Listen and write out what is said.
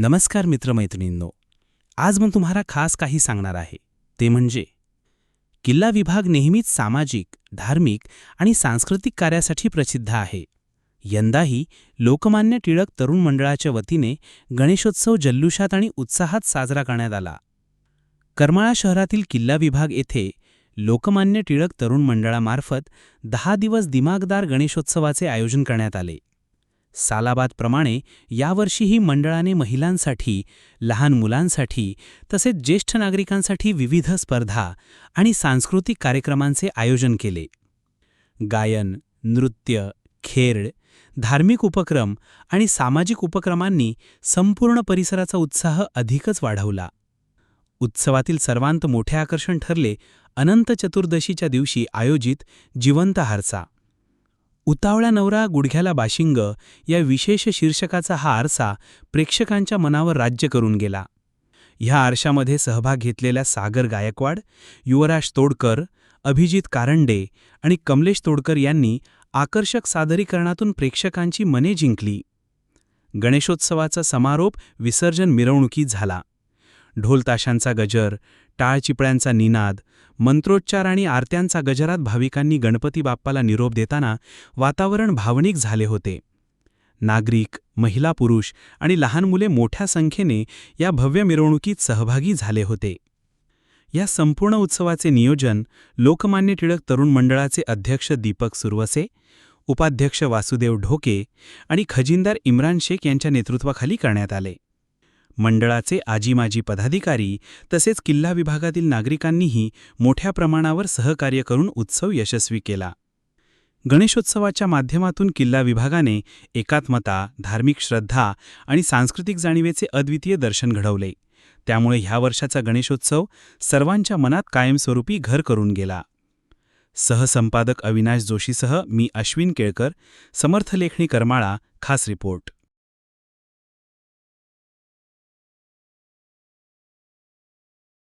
नमस्कार मित्रमैत्रिणींनो आज मी तुम्हाला खास काही सांगणार आहे. ते म्हणजे किल्ला विभाग नेहमीच सामाजिक धार्मिक आणि सांस्कृतिक कार्यासाठी प्रसिद्ध आहे. यंदाही लोकमान्य टिळक तरुण मंडळाच्या वतीने गणेशोत्सव जल्लोषात आणि उत्साहात साजरा करण्यात आला. करमाळा शहरातील किल्ला विभाग येथे लोकमान्य टिळक तरुण मंडळामार्फत दहा दिवस दिमागदार गणेशोत्सवाचे आयोजन करण्यात आले. सालाबादप्रमाणे यावर्षीही मंडळाने महिलांसाठी लहान मुलांसाठी तसेच ज्येष्ठ नागरिकांसाठी विविध स्पर्धा आणि सांस्कृतिक कार्यक्रमांचे आयोजन केले. गायन नृत्य खेळ धार्मिक उपक्रम आणि सामाजिक उपक्रमांनी संपूर्ण परिसराचा उत्साह अधिकच वाढवला. उत्सवातील सर्वांत मोठे आकर्षण ठरले अनंत चतुर्दशीच्या दिवशी आयोजित जिवंत हारसा. उतावळा नवरा गुडघ्याला बाशिंग या विशेष शीर्षकाचा हा आरसा प्रेक्षकांच्या मनावर राज्य करून गेला. ह्या आरशामध्ये सहभाग घेतलेल्या सागर गायकवाड युवराज तोडकर अभिजित कारंडे आणि कमलेश तोडकर यांनी आकर्षक सादरीकरणातून प्रेक्षकांची मने जिंकली. गणेशोत्सवाचा समारोप विसर्जन मिरवणुकीत झाला. ढोलताशांचा गजर टाळचिपळ्यांचा निनाद मंत्रोच्चार आणि आरत्यांचा गजरात भाविकांनी गणपती बाप्पाला निरोप देताना वातावरण भावनिक झाले होते. नागरिक महिला पुरुष आणि लहान मुले मोठ्या संख्येने या भव्य मिरवणुकीत सहभागी झाले होते. या संपूर्ण उत्सवाचे नियोजन लोकमान्य टिळक तरुण मंडळाचे अध्यक्ष दीपक सुरवसे उपाध्यक्ष वासुदेव ढोके आणि खजिनदार इम्रान शेख यांच्या नेतृत्वाखाली करण्यात आले. मंडळाचे आजीमाजी पदाधिकारी तसेच किल्ला विभागातील नागरिकांनीही मोठ्या प्रमाणावर सहकार्य करून उत्सव यशस्वी केला. गणेशोत्सवाच्या माध्यमातून किल्ला विभागाने एकात्मता धार्मिक श्रद्धा आणि सांस्कृतिक जाणीवेचे अद्वितीय दर्शन घडवले. त्यामुळे ह्या वर्षाचा गणेशोत्सव सर्वांच्या मनात कायमस्वरूपी घर करून गेला. सहसंपादक अविनाश जोशीसह मी अश्विन केळकर समर्थलेखणी करमाळा खास रिपोर्ट.